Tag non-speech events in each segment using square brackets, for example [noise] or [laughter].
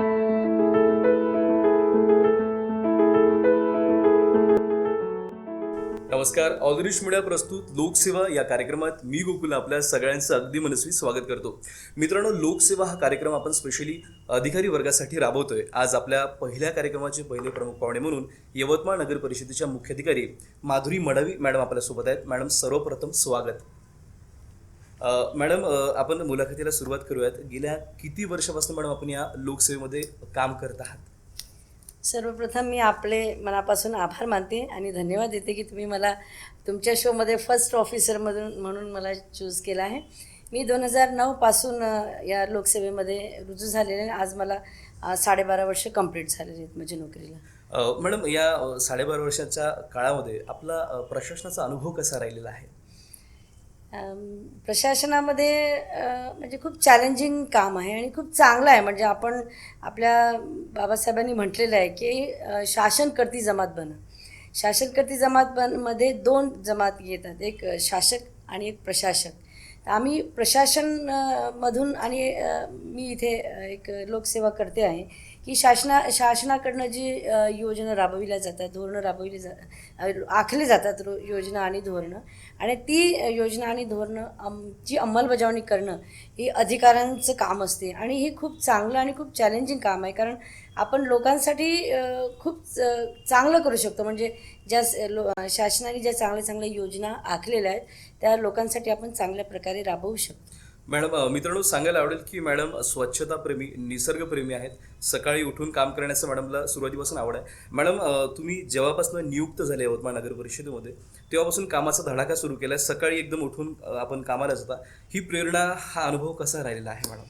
नमस्कार ऑलरिश मीडिया प्रस्तुत लोकसेवा या कार्यक्रमात मी गोकुल आपल्या सगळ्यांचं अगदी मनस्वी स्वागत करतो. मित्रांनो लोकसेवा हा कार्यक्रम आपण स्पेशली अधिकारी वर्गासाठी राबवतोय. आज आपल्या पहिल्या कार्यक्रमाचे पहिले प्रमुख पाहुणे म्हणून यवतमाळ नगर परिषदेच्या मुख्याधिकारी माधुरी मडावी मॅडम आपल्यासोबत आहेत. मॅडम सर्वप्रथम स्वागत. मॅडम आपण मुलाखतीला सुरुवात करूयात. गेल्या किती वर्षापासून मॅडम आपण या लोकसेवेमध्ये काम करत आहात? सर्वप्रथम मी आपले मनापासून आभार मानते आणि धन्यवाद देते की तुम्ही मला तुमच्या शोमध्ये फर्स्ट ऑफिसरमधून म्हणून मला चूज केलं आहे. मी दोन हजार नऊपासून या लोकसेवेमध्ये रुजू झालेले. आज मला साडेबारा वर्ष कंप्लीट झालेली आहेत माझ्या नोकरीला. मॅडम या साडेबारा वर्षाच्या काळामध्ये आपला प्रशासनाचा अनुभव कसा राहिलेला आहे? प्रशासनामध्ये म्हणजे खूप चॅलेंजिंग काम आहे आणि खूप चांगलं आहे. म्हणजे आपण आपल्या बाबासाहेबांनी म्हटलेलं आहे की शासनकर्ती जमात बना. शासनकर्ती जमात बनमध्ये दोन जमात येतात. एक शासक आणि एक प्रशासक. आम्ही प्रशासनमधून आणि मी इथे एक लोकसेवा करते आहे. की शासना शासनाकडनं जी योजना राबविल्या जातात धोरणं राबविली जा आखली जातात रो योजना आणि धोरणं आणि ती योजना आणि धोरणं आमची अंमलबजावणी करणं ही अधिकाऱ्यांचं काम असते आणि हे खूप चांगलं आणि खूप चॅलेंजिंग काम आहे. कारण आपण लोकांसाठी खूप च- चांगलं करू शकतो. म्हणजे ज्या लो शासनाने ज्या चांगल्या चांगल्या योजना आखलेल्या आहेत त्या लोकांसाठी आपण चांगल्या प्रकारे राबवू शकतो. मॅडम मित्रांनो सांगायला आवडेल की मॅडम स्वच्छताप्रेमी निसर्गप्रेमी आहेत. सकाळी उठून काम करण्याचं मॅडमला सुरुवातीपासून आवड आहे. मॅडम तुम्ही जेव्हापासून नियुक्त झाले यवतमाळ नगर परिषदेमध्ये तेव्हापासून कामाचा धडाका सुरू केला सकाळी एकदम उठून आपण कामाला जाता. ही प्रेरणा हा अनुभव कसा राहिलेला आहे मॅडम?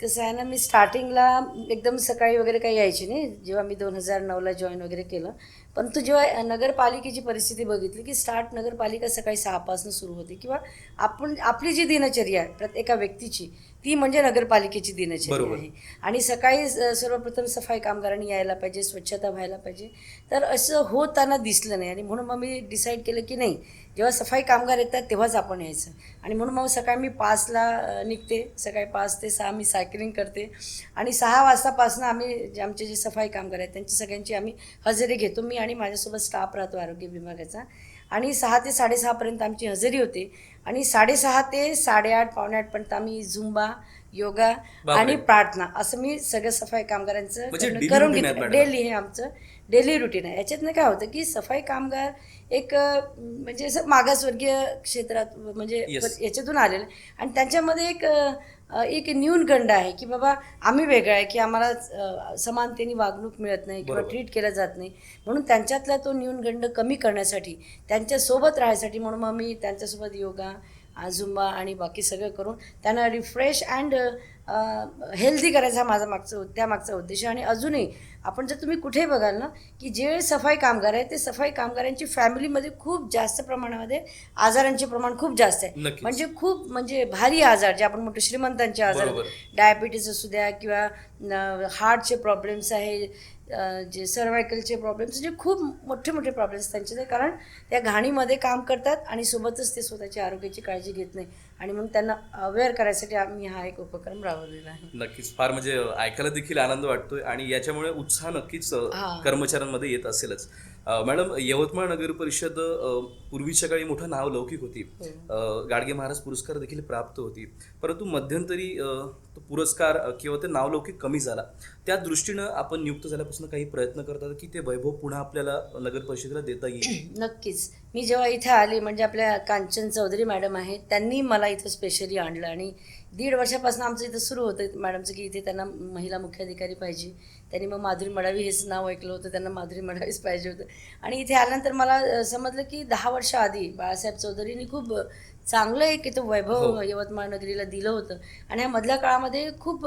कसं आहे ना मी स्टार्टिंगला एकदम सकाळी वगैरे काही यायची नाही जेव्हा मी दोन हजार नऊला जॉईन वगैरे केलं. परंतु जेव्हा नगरपालिकेची परिस्थिती बघितली की स्टार्ट नगरपालिका सकाळी सहापासून सुरू होते किंवा आपण आपली जी दिनचर्या आहे प्रत्येका व्यक्तीची ती म्हणजे नगरपालिकेची दिनचर्या. आहे. आणि सकाळी सर्वप्रथम सफाई कामगारांनी यायला पाहिजे स्वच्छता व्हायला पाहिजे. तर असं होताना दिसलं नाही. आणि म्हणून मग मी डिसाईड केलं की नाही जेव्हा सफाई कामगार येतात तेव्हाच आपण यायचं. आणि म्हणून मग सकाळी मी पाचला निघते. सकाळी पाच ते सहा मी सायकलिंग करते. आणि सहा वाजतापासून आम्ही जे आमचे जे सफाई कामगार आहेत त्यांची सगळ्यांची आम्ही हजेरी घेतो. मी आणि माझ्यासोबत स्टाफ राहतो आरोग्य विभागाचा. आणि सहा ते साडेसहापर्यंत आमची हजेरी होते आणि साडेसहा ते साडेआठ पावणे आठपर्यंत आम्ही झुंबा योगा. आणि प्रार्थना असं मी सगळं सफाई कामगारांचं म्हणजे करून- घेतलं. डेली हे आमचं डेली रुटीन आहे याच्यातनं काय होतं की सफाई कामगार एक म्हणजे असं मागासवर्गीय क्षेत्रात म्हणजे. याच्यातून आलेलं. आणि त्यांच्यामध्ये एक एक न्यूनगंड आहे की बाबा आम्ही वेगळं आहे की आम्हाला समानतेने वागणूक मिळत नाही किंवा. ट्रीट केलं जात नाही म्हणून त्यांच्यातला तो न्यूनगंड कमी करण्यासाठी त्यांच्यासोबत राहण्यासाठी म्हणून मग मी त्यांच्यासोबत योगा झुंबा आणि बाकी सगळं करून त्यांना रिफ्रेश अँड हेल्दी करायचा हा माझा मागचा त्या मागचा उद्देश आहे आणि अजूनही आपण जर तुम्ही कुठे बघाल ना की जे सफाई कामगार आहेत ते सफाई कामगारांची फॅमिलीमध्ये खूप जास्त प्रमाणामध्ये आजारांचे प्रमाण खूप जास्त आहे. म्हणजे खूप म्हणजे भारी आजार जे आपण म्हणतो श्रीमंतांचे आजार. डायबिटीज असू द्या किंवा हार्टचे प्रॉब्लेम्स आहे जे सर्वायकलचे प्रॉब्लेम्स म्हणजे खूप मोठे मोठे प्रॉब्लेम्स त्यांचे ते कारण त्या घाणीमध्ये काम करतात आणि सोबतच ते स्वतःच्या आरोग्याची काळजी घेत नाही. आणि म्हणून त्यांना अवेअर करायसाठी आम्ही हा एक उपक्रम राबवलेला आहे. नक्कीच. फार म्हणजे ऐकायला देखील आनंद वाटतोय आणि याच्यामुळे उत्साह नक्कीच. कर्मचाऱ्यांमध्ये येत असेलच. मॅडम यवतमाळ नगर परिषद पूर्वीच्या काळी मोठं नाव लौकिक होती. अ, गाडगे महाराज पुरस्कार देखील प्राप्त होती. परंतु मध्यंतरी तो पुरस्कार किंवा ते नावलौकिक कमी झाला. त्या दृष्टीनं आपण नियुक्त झाल्यापासून काही प्रयत्न करतात की ते वैभव पुन्हा आपल्याला नगर परिषदेला देता येईल? [clears throat] नक्कीच. मी जेव्हा इथे आले म्हणजे आपल्या कांचन चौधरी मॅडम आहेत त्यांनी मला इथं स्पेशली आणलं. आणि दीड वर्षापासून आमचं इथं सुरू होतं मॅडमचं की इथे त्यांना महिला मुख्याधिकारी पाहिजे. त्यांनी मग माधुरी मडावी हेच नाव ऐकलं होतं त्यांना माधुरी मडावीच पाहिजे होतं. आणि इथे आल्यानंतर मला समजलं की दहा वर्ष आधी बाळासाहेब चौधरींनी खूप चांगलं एक इथं वैभव हो. यवतमाळ नगरीला दिलं होतं. आणि ह्या मधल्या काळामध्ये खूप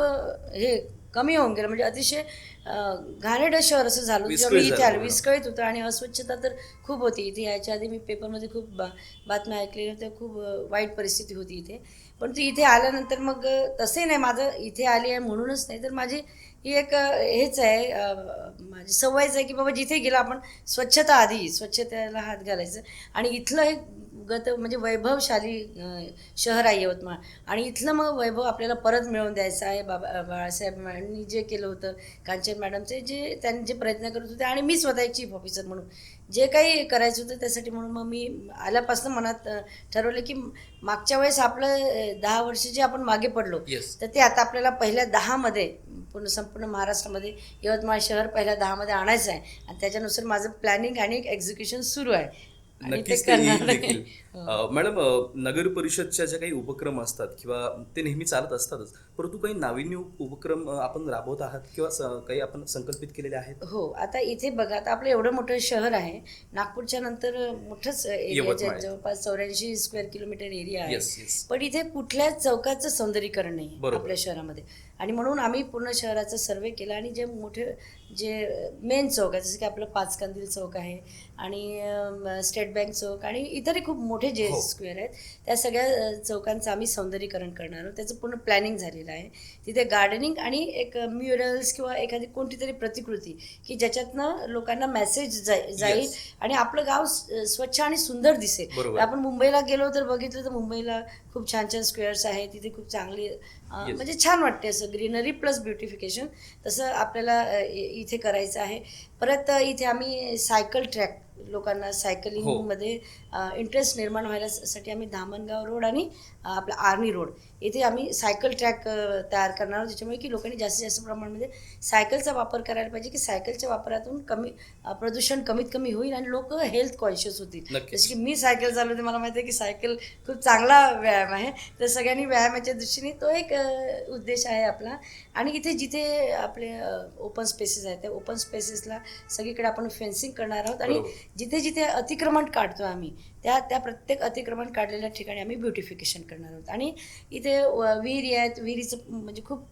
हे कमी होऊन गेलं. म्हणजे अतिशय अ, घाणेरडं शहर असं झालं मी इथे आले. विस्कळीत होतं आणि अस्वच्छता तर खूप होती. इथे याच्या आधी मी पेपरमध्ये खूप बा बातम्या ऐकलेल्या होत्या. खूप वाईट परिस्थिती होती इथे. परंतु इथे आल्यानंतर मग अ, तसंही नाही. माझं इथे आली आहे म्हणूनच नाही. तर माझी ही एक हेच आहे माझी सवयच आहे की बाबा जिथे गेलं आपण स्वच्छता आधी स्वच्छतेला हात घालायचं. आणि इथलं हे गत म्हणजे वैभवशाली शहर आहे यवतमाळ. आणि इथलं मग वैभव आपल्याला परत मिळवून द्यायचं आहे. बाबा बाळासाहेब मॅडमनी जे केलं होतं कांचन मॅडमचे जे त्यांनी जे प्रयत्न करत होते आणि मी स्वतः एक चीफ ऑफिसर म्हणून. जे काही करायचं होतं त्यासाठी म्हणून मग मी आल्यापासून मनात ठरवलं की मागच्या वेळेस आपलं दहा वर्ष जे आपण मागे पडलो तर ते आता आपल्याला पहिल्या दहामध्ये पूर्ण संपूर्ण महाराष्ट्रामध्ये यवतमाळ शहर पहिल्या दहामध्ये आणायचं आहे. आणि त्याच्यानुसार माझं प्लॅनिंग आणि एक्झिक्युशन सुरू आहे. आणि ते करणार मॅडम नगर परिषदच्या ज्या काही उपक्रम असतात किंवा ते नेहमी चालत असतातच परंतु काही नाविन्य उप- उपक्रम आपण राबवत आहात किंवा काही आपण संकल्पित केलेले आहेत हो आता इथे बघा आता आपलं एवढं मोठं शहर आहे नागपूरच्या नंतर मोठंच. जवळपास चौऱ्याऐंशी स्क्वेअर किलोमीटर एरिया आहे पण इथे कुठल्याच चौकाचं सौंदर्यीकरण नाही. आपल्या शहरामध्ये आणि म्हणून आम्ही पूर्ण शहराचा सर्वे केला आणि जे मोठे जे मेन चौक आहे जसं की आपलं पाचकांदील चौक आहे आणि स्टेट बँक चौक आणि इतरही खूप मोठे जे हो. स्क्वेअर आहेत त्या सगळ्या चौकांचं आम्ही सौंदर्यीकरण करणार आहोत त्याचं पूर्ण प्लॅनिंग झालेलं आहे तिथे गार्डनिंग आणि एक म्युरल्स किंवा एखादी कोणती तरी प्रतिकृती की ज्याच्यातनं लोकांना मेसेज जाईल Yes. आणि आपलं गाव स- स्वच्छ आणि सुंदर दिसेल बरोबर. आपण मुंबईला गेलो तर बघितलं तर मुंबईला खूप छान छान स्क्वेअर्स आहेत तिथे खूप चांगली अं, Yes. म्हणजे छान वाटते असं ग्रीनरी प्लस ब्युटिफिकेशन तसं आपल्याला अं, इ- इथे करायचं आहे परत इथे आम्ही सायकल ट्रॅक लोकांना हो. सायकलिंगमध्ये इंटरेस्ट निर्माण व्हायसाठी आम्ही धामणगाव रोड आणि आपला आर्नी रोड इथे आम्ही सायकल ट्रॅक तयार करणार आहोत. ज्याच्यामुळे की लोकांनी जास्तीत जास्त प्रमाणामध्ये सायकलचा वापर करायला पाहिजे की सायकलच्या वापरातून कमी प्रदूषण कमीत कमी होईल आणि लोक हेल्थ कॉन्शियस होतील. जसं की मी सायकल चालवते मला माहिती आहे की सायकल खूप चांगला व्यायाम आहे. तर सगळ्यांनी व्यायामाच्या दृष्टीने तो एक उद्देश आहे आपला. आणि इथे जिथे आपले ओपन स्पेसेस आहेत त्या ओपन स्पेसेसला सगळीकडे आपण फेन्सिंग करणार आहोत. आणि. जिथे जिथे अतिक्रमण काढतो आम्ही त्या त्या प्रत्येक अतिक्रमण काढलेल्या ठिकाणी आम्ही ब्युटिफिकेशन करणार आहोत. आणि इथे विहिरी आहेत. विहिरीचं म्हणजे खूप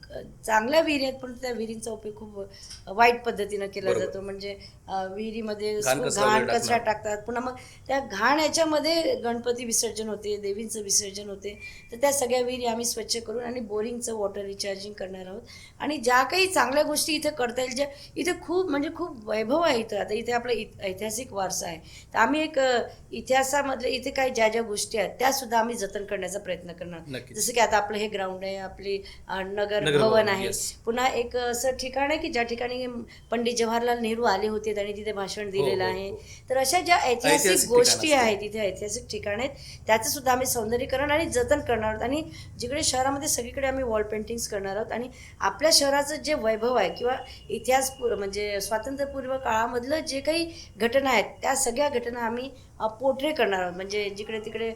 चांगल्या विहिरी आहेत पण त्या विहिरींचा उपयोग खूप वाईट पद्धतीनं केला. जातो. म्हणजे विहिरीमध्ये घाण कचरा. टाकतात. पुन्हा मग त्या घाण याच्यामध्ये गणपती विसर्जन होते देवींचं विसर्जन होते. तर त्या सगळ्या विहिरी आम्ही स्वच्छ करून आणि बोरिंगचं वॉटर रिचार्जिंग करणार आहोत. आणि ज्या काही चांगल्या गोष्टी इथे करता येईल ज्या इथे खूप म्हणजे खूप वैभव आहे इथं. आता इथे आपला ऐतिहासिक वारसा आहे. तर आम्ही एक अ, इतिहासामधले इथे काही ज्या ज्या गोष्टी आहेत त्या सुद्धा आम्ही जतन करण्याचा प्रयत्न करणार. जसं की आता आपलं हे ग्राउंड आहे आपली नगर भवन आहे. पुन्हा एक असं ठिकाण आहे की ज्या ठिकाणी पंडित जवाहरलाल नेहरू आले होते त्यांनी तिथे भाषण दिलेलं हो, आहे हो. तर अशा ज्या ऐतिहासिक गोष्टी. आहेत तिथे ऐतिहासिक ठिकाण आहेत त्याचं सुद्धा आम्ही सौंदर्यीकरण आणि जतन करणार आहोत आणि जिकडे शहरामध्ये सगळीकडे आम्ही वॉल पेंटिंग्स करणार आहोत आणि आपल्या शहराचं जे वैभव आहे किंवा इतिहास म्हणजे स्वातंत्र्यपूर्व काळामधलं जे काही घटना आहेत त्या सगळ्या घटना आम्ही पोर्ट्रे करणार आहोत. म्हणजे जिकडे तिकडे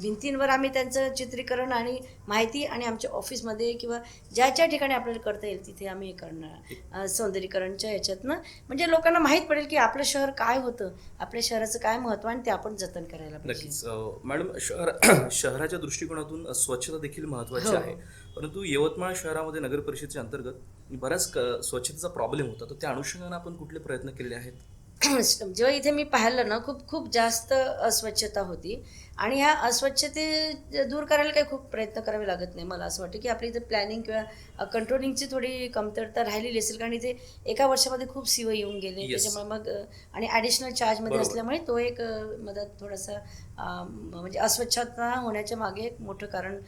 भिंतींवर आम्ही त्यांचं चित्रीकरण आणि माहिती आणि आमच्या ऑफिसमध्ये किंवा ज्या ज्या ठिकाणी आपल्याला करता येईल तिथे आम्ही हे करणार सौंदर्यीकरणच्या याच्यातनं म्हणजे लोकांना माहीत पडेल की आपलं शहर काय होतं आपल्या शहराचं काय महत्त्व आणि ते आपण जतन करायला पाहिजे. नक्कीच. मॅडम शहर [clears throat] शहराच्या दृष्टिकोनातून स्वच्छता देखील महत्वाची हो. आहे. परंतु यवतमाळ शहरामध्ये नगर परिषदेच्या अंतर्गत बऱ्याच स्वच्छतेचा प्रॉब्लेम होता. तर त्या अनुषंगाने आपण कुठले प्रयत्न केलेले आहेत? [clears throat] जेव्हा म्हणजे इथे मी पाहिलं ना खूप खूप जास्त अस्वच्छता होती. आणि ह्या अस्वच्छते दूर करायला काही खूप प्रयत्न करावे लागत नाही मला असं वाटतं. की आपली इथे प्लॅनिंग किंवा कंट्रोलिंगची थोडी कमतरता राहिलेली असेल कारण इथे एका वर्षामध्ये खूप सिव येऊन गेले. त्याच्यामुळे मग आणि ॲडिशनल चार्जमध्ये. असल्यामुळे तो एक मदत थोडासा म्हणजे अस्वच्छता होण्याच्या मागे एक मोठं कारण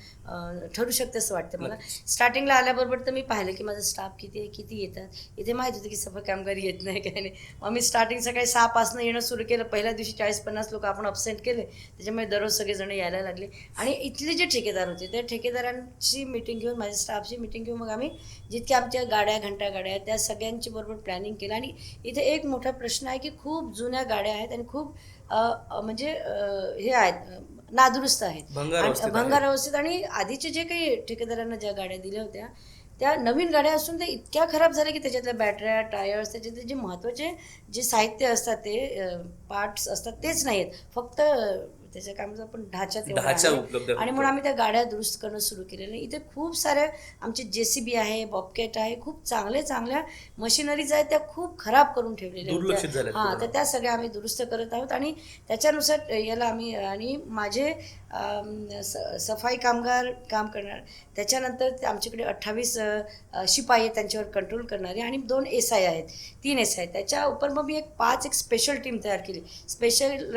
ठरू शकते असं वाटतं मला. स्टार्टिंगला आल्याबरोबर तर मी पाहिलं की माझा स्टाफ किती आहे किती येतात. इथे माहीत होतं की सफा कामगारी येत नाही काही नाही. मग मी स्टार्टिंग सकाळी सहापासनं येणं सुरू केलं. पहिल्या दिवशी चाळीस पन्नास लोक आपण अपसेंट केले. त्याच्यामुळे दररोज सगळेजण यायला लागले. आणि इथले जे ठेकेदार होते त्या ठेकेदारांची मिटिंग घेऊन माझ्या स्टाफची मिटिंग घेऊन मग आम्ही जितक्या आमच्या गाड्या घंटा गाड्या आहेत त्या सगळ्यांची बरोबर प्लॅनिंग केलं. आणि इथे एक मोठा प्रश्न आहे की खूप जुन्या गाड्या आहेत आणि खूप म्हणजे हे आहेत नादुरुस्त आहेत. भंगार आणि- अवस्थेत भंगार अवस्थेत आणि आधीचे जे काही ठेकेदारांना ज्या गाड्या दिल्या होत्या त्या नवीन गाड्या असून त्या इतक्या खराब झाल्या की त्याच्यातल्या बॅटऱ्या टायर्स त्याच्यातले जे महत्त्वाचे जे साहित्य असतात ते पार्ट्स असतात तेच नाही आहेत फक्त त्याच्या काय म्हणतो आपण ढाचा. उपलब्ध आणि. म्हणून आम्ही त्या गाड्या दुरुस्त करणं सुरू केलेलं इथे खूप साऱ्या आमचे जे सी बी आहे बॉबकेट आहे खूप चांगले चांगल्या मशिनरीज आहेत त्या खूप खराब करून ठेवलेल्या हां. तर त्या सगळ्या आम्ही दुरुस्त करत आहोत आणि त्याच्यानुसार याला आम्ही आणि माझे स सफाई कामगार काम करणार. त्याच्यानंतर ते आमच्याकडे अठ्ठावीस शिपाई आहेत त्यांच्यावर कंट्रोल करणारे आणि दोन एस आय आहेत तीन एस आय त्याच्या उपर मग मी एक पाच एक स्पेशल टीम तयार केली. स्पेशल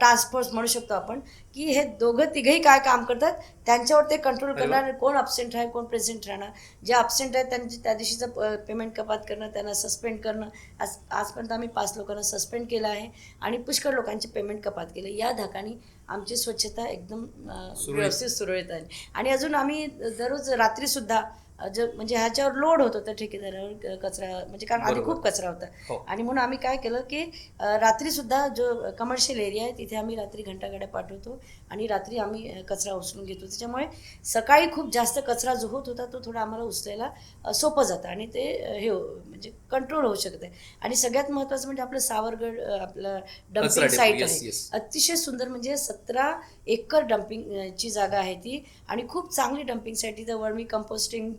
टास्क फोर्स म्हणू शकतो आपण की हे दोघं तिघंही काय काम करतात त्यांच्यावर ते कंट्रोल. करणार. कोण अब्सेंट आहे कोण प्रेझेंट राहणार. जे अब्सेंट आहेत त्यांची त्या दिवशीचं पेमेंट कपात करणं त्यांना सस्पेंड करणं. आज आजपर्यंत आम्ही पाच लोकांना सस्पेंड केलं आहे आणि पुष्कळ लोकांचे पेमेंट कपात केले. या धाकाने आमची स्वच्छता एकदम. व्यवस्थित सुरळीत आहे आणि अजून आम्ही दररोज रात्रीसुद्धा अं, ज म्हणजे ह्याच्यावर लोड होत होतं ठेकेदारावर कचरा म्हणजे कारण आधी. खूप कचरा होता. हो. आणि म्हणून आम्ही काय केलं की अं, रात्रीसुद्धा जो कमर्शियल एरिया आहे तिथे आम्ही रात्री घंटागाड्या पाठवतो आणि रात्री आम्ही कचरा उचलून घेतो. त्याच्यामुळे सकाळी खूप जास्त कचरा जो होत होता तो थोडा आम्हाला उचलायला सोपं जातं आणि ते हे हो- म्हणजे कंट्रोल होऊ शकत. आहे आणि सगळ्यात महत्त्वाचं म्हणजे आपलं सावरगड आपलं डम्पिंग साईट आहे. अतिशय सुंदर म्हणजे सतरा एकर डम्पिंग ची जागा आहे ती. आणि खूप चांगली डम्पिंग साईट तिथं वर्मी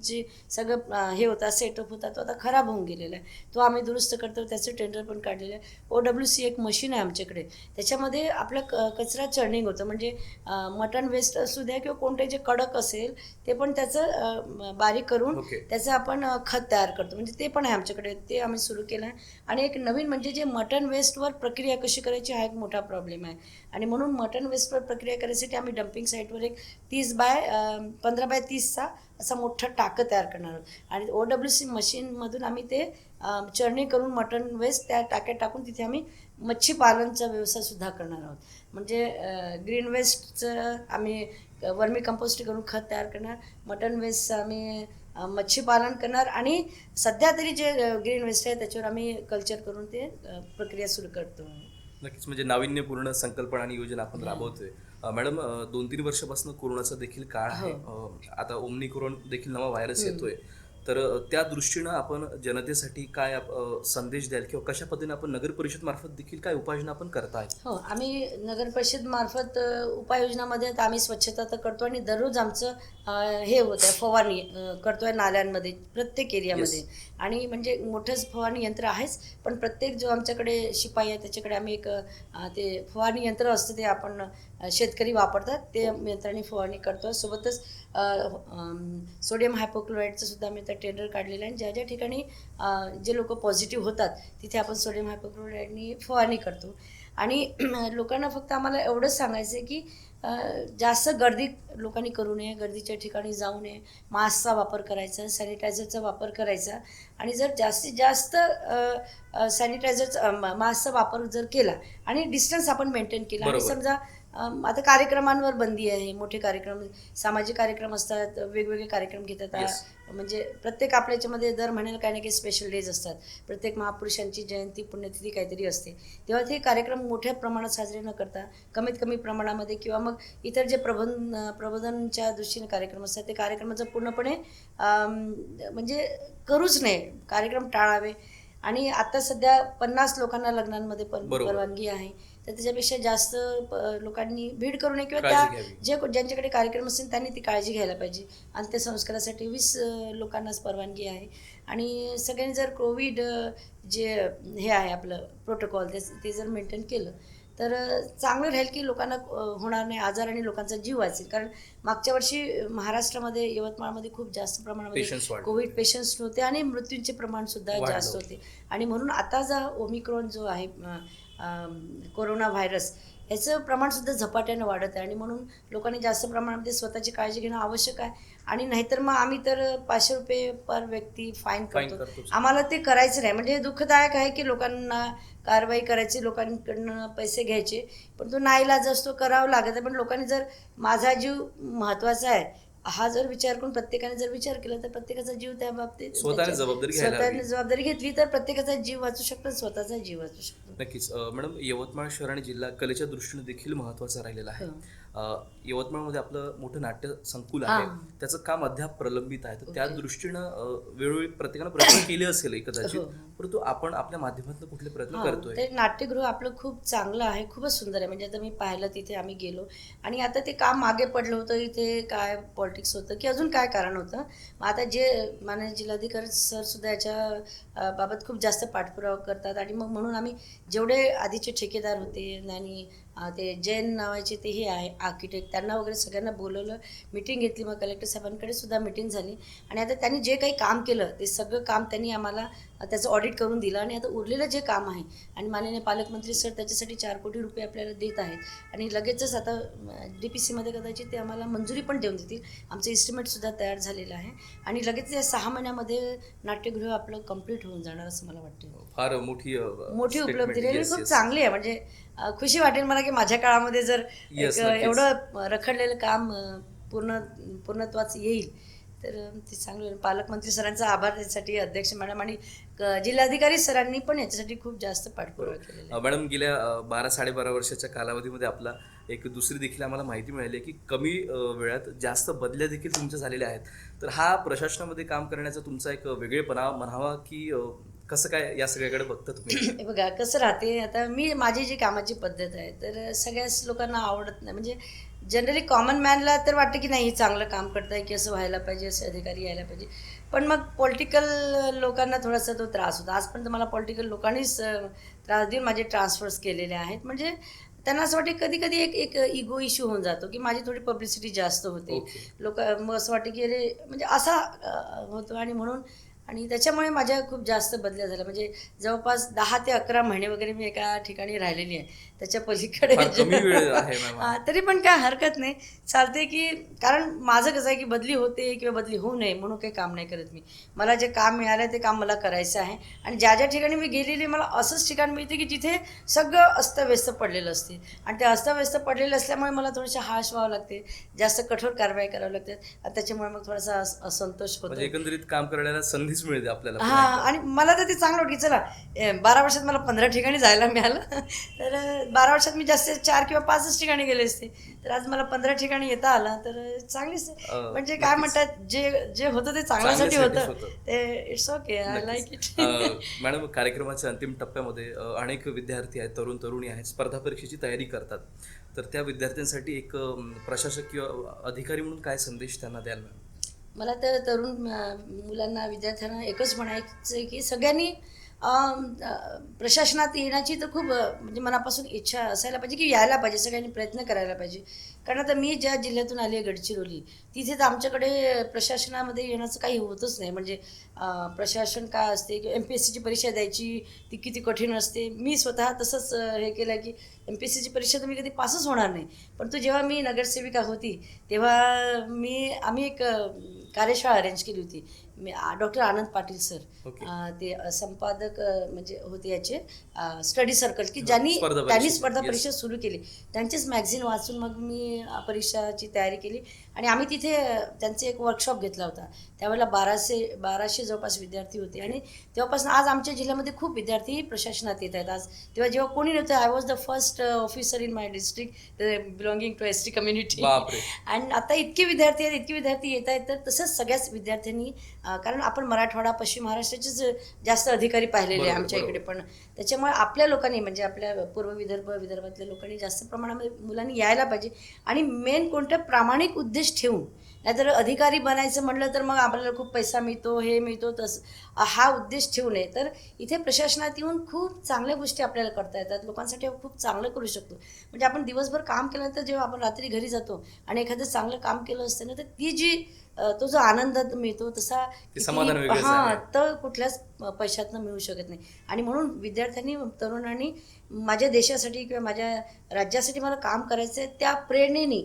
कंपोस्टिंगची सगळं हे होता सेटअप होता तो आता खराब होऊन गेलेला आहे. तो आम्ही दुरुस्त करतो त्याचं टेंडर पण काढलेलं आहे. ओ डब्ल्यू सी एक मशीन आहे आमच्याकडे. त्याच्यामध्ये आपलं क कचरा चर्निंग होतं. म्हणजे मटन वेस्ट असू द्या किंवा कोणते जे कडक असेल ते पण त्याचं बारीक करून ओके. त्याचं आपण खत तयार करतो. म्हणजे ते पण आहे आमच्याकडे. ते आम्ही सुरू केलं आहे. आणि एक नवीन म्हणजे जे मटन वेस्टवर प्रक्रिया कशी करायची हा एक मोठा प्रॉब्लेम आहे. आणि म्हणून मटन वेस्टवर प्रक्रिया करायसाठी आम्ही डम्पिंग साईटवर एक तीस बाय पंधरा बाय तीसचा असा मोठा टाकं तयार करणार आहोत. आणि ओ डब्ल्यू सी मशीनमधून आम्ही ते चरणी करून मटन वेस्ट त्या टाक्यात टाकून तिथे आम्ही मच्छी पालनचा व्यवसायसुद्धा करणार आहोत. म्हणजे ग्रीन वेस्टचं आम्ही वर्मी कंपोस्ट करून खत तयार करणार. मटन वेस्टचं आम्ही अ, मच्छी पालन करणार. आणि सध्या तरी जे ग्रीन वेस्ट आहे त्याच्यावर आम्ही कल्चर करून ते प्रक्रिया सुरू करतो. नक्कीच. म्हणजे नाविन्यपूर्ण संकल्पना आणि योजना आपण राबवतोय. मॅडम दोन तीन वर्षापासून कोरोनाचा देखील काळ आहे. अं, आता ओमनी कोरोन देखील नवा व्हायरस येतोय. तर त्या दृष्टीनं आपण जनतेसाठी काय संदेश द्याल किंवा कशा पद्धतीने आपण नगर परिषद मार्फत देखील काय उपाययोजना आपण करताय? हो आम्ही नगर परिषद मार्फत उपाययोजनामध्ये तर आम्ही स्वच्छता तर करतो आणि दररोज आमचं हे होत आहे फवारणी करतोय नाल्यांमध्ये प्रत्येक एरियामध्ये. आणि म्हणजे मोठंच फवारणी यंत्र आहेच पण प्रत्येक जो आमच्याकडे शिपाई आहे त्याच्याकडे आम्ही एक ते फवारणी यंत्र असतं ते आपण शेतकरी वापरतात ते यंत्राने फवारणी करतो सोबतच सोडियम हायपोक्लोराईडचं सुद्धा आम्ही आता टेंडर काढलेलं आहे. आणि ज्या ज्या ठिकाणी जे लोक पॉझिटिव्ह होतात तिथे आपण सोडियम हायपोक्लोराईडनी फवारणी करतो. आणि [clears throat] लोकांना फक्त आम्हाला एवढंच सांगायचं आहे की जास्त गर्दी लोकांनी करू नये गर्दीच्या ठिकाणी जाऊ नये मास्कचा वापर करायचा सॅनिटायझरचा वापर करायचा. आणि जर जास्तीत जास्त सॅनिटायझरचा मास्कचा वापर जर केला आणि डिस्टन्स आपण मेंटेन केला. आणि. समजा आता कार्यक्रमांवर बंदी आहे मोठे कार्यक्रम सामाजिक कार्यक्रम असतात वेगवेगळे कार्यक्रम घेतात. Yes. म्हणजे प्रत्येक आपल्या याच्यामध्ये दर महिन्याला काही ना काही स्पेशल डेज असतात. प्रत्येक महापुरुषांची जयंती पुण्यतिथी काहीतरी असते. तेव्हा ते कार्यक्रम मोठ्या प्रमाणात साजरे न करता कमीत कमी प्रमाणामध्ये किंवा मग इतर जे प्रबंध प्रबोधनच्या दृष्टीने कार्यक्रम असतात ते कार्यक्रमाचं पूर्णपणे म्हणजे करूच नये. कार्यक्रम टाळावे. आणि आता सध्या पन्नास लोकांना लग्नांमध्ये पण. परवानगी आहे. तर त्याच्यापेक्षा जास्त लोकांनी भीड करू नये किंवा त्या. जे ज्यांच्याकडे कार्यक्रम असेल त्यांनी ती काळजी घ्यायला पाहिजे अंत्यसंस्कारासाठी वीस अ, लोकांनाच परवानगी आहे आणि सगळ्यांनी जर कोविड जे हे आहे आपलं प्रोटोकॉल ते ते जर मेंटेन केलं तर चांगलं राहील की लोकांना होणार नाही आजार आणि लोकांचा जीव वाचेल कारण मागच्या वर्षी महाराष्ट्रामध्ये यवतमाळमध्ये खूप जास्त प्रमाणामध्ये. कोविड पेशंट्स होते आणि मृत्यूंचे प्रमाण सुद्धा जास्त होतं. आणि म्हणून आता जो ओमिक्रॉन जो आहे कोरोना व्हायरस याचं प्रमाण सुद्धा झपाट्यानं वाढत आहे. आणि म्हणून लोकांनी जास्त प्रमाणामध्ये स्वतःची काळजी घेणं आवश्यक आहे. आणि नाहीतर मग आम्ही तर पाचशे रुपये पर व्यक्ती फाईन करतो. आम्हाला ते करायचं नाही. म्हणजे हे दुःखदायक आहे की लोकांना कारवाई करायची लोकांकडनं पैसे घ्यायचे. पण तो नाईलाज असतो करावं लागत आहे. पण लोकांनी जर माझा जीव महत्त्वाचा आहे हा जर विचार करून प्रत्येकाने जर विचार केला तर प्रत्येकाचा जीव त्या बाबतीत स्वतःने जबाबदारी घ्यायला स्वतःने हवी. जबाबदारी घेतली तर प्रत्येकाचा जीव वाचू शकतो स्वतःचा जीव वाचू शकतो नक्कीच अं, मॅडम यवतमाळ शहर आणि जिल्हा कलेच्या दृष्टीने देखील महत्त्वाचा राहिलेला आहे हो. अं, यवतमाळमध्ये आपलं मोठं नाट्य संकुल आहे हां. त्याचं काम अद्याप प्रलंबित आहे तर त्या. दृष्टीनं अं, वेळोवेळी प्रत्येकानं प्रयत्न [coughs] केले असेल कदाचित हो. परंतु आपण आपल्या माध्यमातून कुठले प्रयत्न हा, करतोय ते नाट्यगृह आपलं खूप चांगलं आहे खूपच सुंदर आहे म्हणजे आता मी पाहिलं तिथे आम्ही गेलो आणि आता ते काम मागे पडलं होतं इथे काय पॉलिटिक्स होतं की अजून काय कारण होतं? मग आता जे माननीय जिल्हाधिकारी सरसुद्धा याच्या बाबत खूप जास्त पाठपुरावा करतात आणि मग म्हणून आम्ही जेवढे आधीचे ठेकेदार होते आणि ते जैन नावाचे ते हे आहे आर्किटेक्ट त्यांना वगैरे सगळ्यांना बोलवलं मिटिंग घेतली. मग कलेक्टर साहेबांकडे सुद्धा मिटिंग झाली. आणि आता त्यांनी जे काही काम केलं ते सगळं काम त्यांनी आम्हाला त्याचं ऑडिट करून दिलं. आणि आता उरलेलं जे काम आहे आणि माननीय पालकमंत्री सर त्याच्यासाठी चार कोटी रुपये आपल्याला देत आहेत. आणि लगेचच आता डी पी सीमध्ये कदाचित ते आम्हाला मंजुरी पण देऊन देतील. आमचं इस्टिमेटसुद्धा तयार झालेलं आहे. आणि लगेच या सहा महिन्यामध्ये नाट्यगृह आपलं कंप्लीट होऊन जाणार असं मला वाटतं. फार मोठी मोठी. उपलब्धी. खूप. चांगली आहे. म्हणजे खुशी वाटेल मला की माझ्या काळामध्ये जर. एवढं रखडलेलं काम पूर्ण पूर्णत्वाच येईल तर ते चांगलं. पालकमंत्री सरांचा आभार त्यासाठी अध्यक्ष मॅडम आणि जिल्हाधिकारी सरांनी पण याच्यासाठी खूप जास्त पाठपुरावा. अ, मॅडम गेल्या बारा साडेबारा वर्षाच्या कालावधीमध्ये आपला एक दुसरी देखील आम्हाला माहिती मिळाली की कमी वेळात जास्त बदल्या देखील तुमच्या झालेल्या आहेत तर हा प्रशासनामध्ये काम करण्याचा तुमचा एक वेगळेपणा म्हणावा की कसं काय या सगळ्याकडे बघता तुम्ही [clears throat] बघा कसं राहते आता मी माझी जी कामाची पद्धत आहे तर सगळ्याच लोकांना आवडत नाही म्हणजे जनरली कॉमन मॅनला तर वाटतं की नाही चांगलं काम करताय की असं व्हायला पाहिजे असे अधिकारी यायला पाहिजे. पण मग पॉलिटिकल लोकांना थोडासा तो त्रास होता. आजपर्यंत मला पॉलिटिकल लोकांनीच त्रास देऊन माझे ट्रान्सफर्स केलेले आहेत. म्हणजे त्यांना असं वाटते कधी कधी एक एक इगो इश्यू होऊन जातो की माझी थोडी पब्लिसिटी जास्त होते. Okay. लोक मग असं वाटतं की अरे म्हणजे असा होतो. आणि म्हणून आणि त्याच्यामुळे माझ्या खूप जास्त बदल्या झाल्या. म्हणजे जवळपास दहा ते अकरा महिने वगैरे मी एका ठिकाणी राहिलेली आहे. त्याच्या पलीकडे तरी पण काय हरकत नाही. चालते की कारण माझं कसं आहे की बदली होते किंवा बदली होऊ नये म्हणून काही काम नाही करत मी. मला जे काम मिळालं ते काम मला करायचं आहे. आणि ज्या ज्या ठिकाणी मी गेलेली मला असंच ठिकाण मिळते की जिथे सगळं अस्तव्यस्त पडलेलं असते. आणि ते अस्तव्यस्त पडलेलं असल्यामुळे मला थोडीशी हाश व्हावं लागते. जास्त कठोर कारवाई करावी लागते. आणि त्याच्यामुळे मग थोडासा अस- असंतोष होतो. म्हणजे एकंदरीत काम करण्याला संधीच मिळते आपल्याला हा आणि मला तर ते चांगलं वाटतं की चला बारा वर्षात मला पंधरा ठिकाणी जायला मिळालं. तर बारा वर्षात मी जास्तीत चार किंवा पाचच ठिकाणी गेले असते. तर आज मला पंधरा ठिकाणी येता आलं तर चांगलीच म्हणजे काय. म्हणतात जे जे होतं ते चांगल्यासाठी होतं. ते it's okay I like. It madam कार्यक्रमाच्या अंतिम टप्प्यामध्ये अनेक विद्यार्थी आहेत तरुण तरुणी आहेत स्पर्धा परीक्षेची तयारी करतात. तर त्या विद्यार्थ्यांसाठी एक अम, प्रशासक किंवा अधिकारी म्हणून काय संदेश त्यांना द्याल मॅम? मला तर तरुण मुलांना विद्यार्थ्यांना एकच म्हणायचं आहे की सगळ्यांनी प्रशासनात येण्याची तर खूप म्हणजे मनापासून इच्छा असायला पाहिजे की यायला पाहिजे सगळ्यांनी प्रयत्न करायला पाहिजे. कारण आता मी ज्या जिल्ह्यातून आली आहे गडचिरोली तिथे तर आमच्याकडे प्रशासनामध्ये येण्याचं काही होतच नाही. म्हणजे प्रशासन काय असते की एम पी एस सीची परीक्षा द्यायची ती किती कठीण असते. मी स्वतः तसंच हे केलं की एम पी एस सीची परीक्षा तर मी कधी पासच होणार नाही. परंतु जेव्हा मी नगरसेविका होती तेव्हा मी आम्ही एक कार्यशाळा अरेंज केली होती. डॉक्टर आनंद पाटील सर ते संपादक म्हणजे होते याचे स्टडी सर्कल की ज्यांनी. त्यांनी स्पर्धा. परीक्षा सुरू केली. त्यांचीच मॅगझिन वाचून मग मी परीक्षाची तयारी केली. आणि आम्ही तिथे त्यांचे एक वर्कशॉप घेतला होता. त्यावेळेला बाराशे बाराशे जवळपास विद्यार्थी होते. आणि तेव्हापासून आज आमच्या जिल्ह्यामध्ये खूप विद्यार्थी प्रशासनात येत आहेत. आज तेव्हा जेव्हा कोणी नव्हतं I was the first officer in my district belonging to S T community आणि आता इतके विद्यार्थी आहेत इतके विद्यार्थी येत आहेत तर तसंच सगळ्याच विद्यार्थ्यांनी कारण आपण मराठवाडा पश्चिम महाराष्ट्राचेच जास्त अधिकारी पाहिलेले आमच्या इकडे पण. त्याच्यामुळे आपल्या लोकांनी म्हणजे आपल्या पूर्व विदर्भ विदर्भातल्या लोकांनी जास्त प्रमाणामध्ये मुलांनी यायला पाहिजे. आणि मेन कोणतं? प्रामाणिक उद्देश ठेवून नाहीतर अधिकारी बनायचं म्हटलं तर मग आपल्याला खूप पैसा मिळतो हे मिळतो तसं. हा उद्देश ठेवू नये. तर इथे प्रशासनात येऊन खूप चांगल्या गोष्टी आपल्याला करता येतात. लोकांसाठी आपण खूप चांगलं करू शकतो. म्हणजे आपण दिवसभर काम केल्यानंतर जेव्हा आपण रात्री घरी जातो आणि एखादं चांगलं काम केलं असतं ना तर ती जी तो जो आनंद मिळतो तसा हा. तर कुठल्याच पैशातनं मिळू शकत नाही. आणि म्हणून विद्यार्थ्यांनी तरुणांनी माझ्या देशासाठी किंवा माझ्या राज्यासाठी मला काम करायचं आहे त्या प्रेरणेने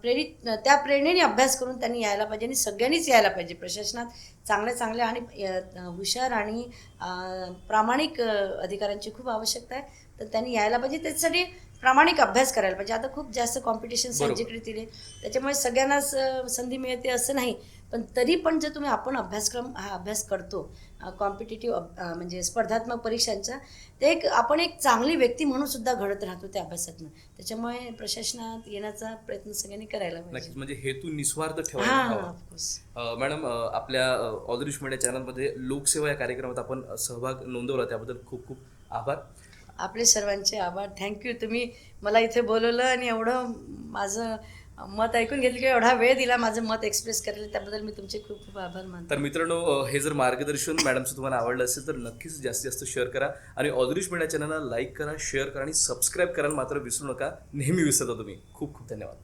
प्रेरित त्या प्रेरणेने अभ्यास करून त्यांनी यायला पाहिजे आणि सगळ्यांनीच यायला पाहिजे. प्रशासनात चांगल्या चांगल्या आणि हुशार आणि प्रामाणिक अधिकाऱ्यांची खूप आवश्यकता आहे. तर त्यांनी यायला पाहिजे. त्याच्यासाठी प्रामाणिक अभ्यास करायला पाहिजे. आता खूप जास्त कॉम्पिटिशन. सब्जेक्ट दिले त्याच्यामुळे सगळ्यांनाच संधी मिळते असं नाही. पण तरी पण जर तुम्ही आपण अभ्यासक्रम हा अभ्यास करतो कॉम्पिटेटिव्ह म्हणजे स्पर्धात्मक परीक्षांचा ते एक आपण एक चांगली व्यक्ती म्हणून सुद्धा घडत राहतो त्या अभ्यासातनं. त्याच्यामुळे प्रशासनात येण्याचा प्रयत्न सगळ्यांनी करायला पाहिजे. म्हणजे हेतू निस्वार्थ हा अ, मॅडम आपल्या ऑलरिश मीडिया चॅनलमध्ये लोकसेवा या कार्यक्रमात आपण सहभाग नोंदवला. त्याबद्दल खूप खूप आभार. आपले सर्वांचे आभार. थँक्यू तुम्ही मला इथे बोलवलं आणि एवढं माझं मत ऐकून घेतलं किंवा एवढा वेळ दिला माझं मत एक्सप्रेस करायला त्याबद्दल मी तुमचे खूप खूप आभार मानतो. तर मित्रांनो हे जर मार्गदर्शन मॅडमचं तुम्हाला आवडलं असेल तर नक्कीच जास्तीत जास्त शेअर करा. आणि ऑदरिश मीडिया चॅनलला लाईक करा शेअर करा आणि सबस्क्राईब करायला मात्र विसरू नका. नेहमी विसरता तुम्ही. खूप खूप धन्यवाद.